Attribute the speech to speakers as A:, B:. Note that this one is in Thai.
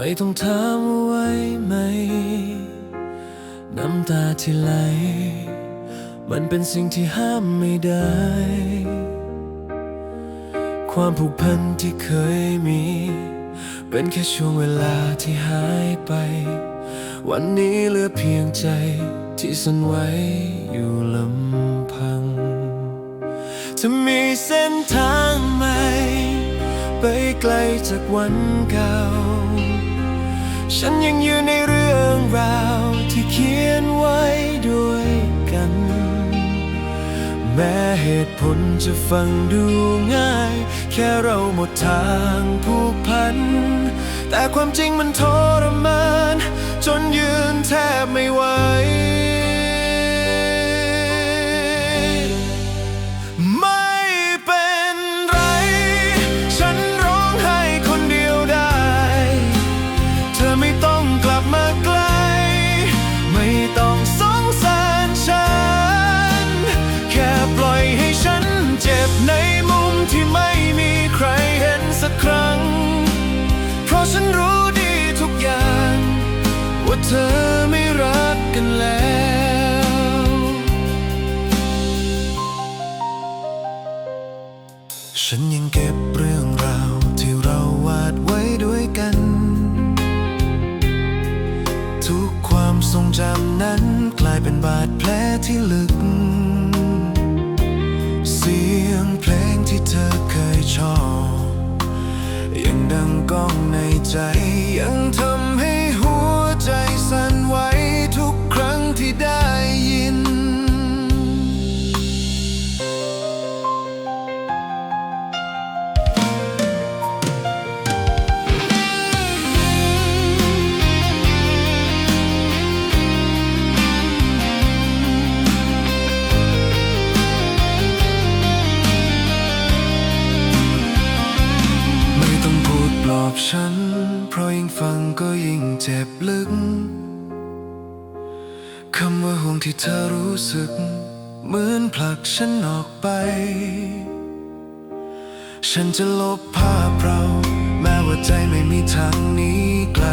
A: ไม่ต้องถามว่าไหวไหม น้ำตาที่ไหล มันเป็นสิ่งที่ห้ามไม่ได้ ความผูกพันที่เคยมี เป็นแค่ช่วงเวลาที่หายไป วันนี้เหลือเพียงใจที่สั่นไหวอยู่ลำพัง จะมีเส้นทางใหม่ไปไกลจากวันเก่า ฉันยังอยู่ในเรื่องราวที่เขียนไว้ด้วยกัน แม้เหตุผลจะฟังดูง่าย แค่เราหมดทางผูกพัน แต่ความจริงมันทรมานจนายเป็นบาดแผลที่ลึก เสียงเพลงที่เธอเคยชอบ ยังดังก้องในใจ ราะยิ่งฟังก็ยิ่งเจ็บลึก คำว่าห่วงที่เธอรู้สึก เหมือนผลักฉันออกไป ฉันจะลบภาพเรา แม้ว่าใจไม่มีทางหนี้ไกล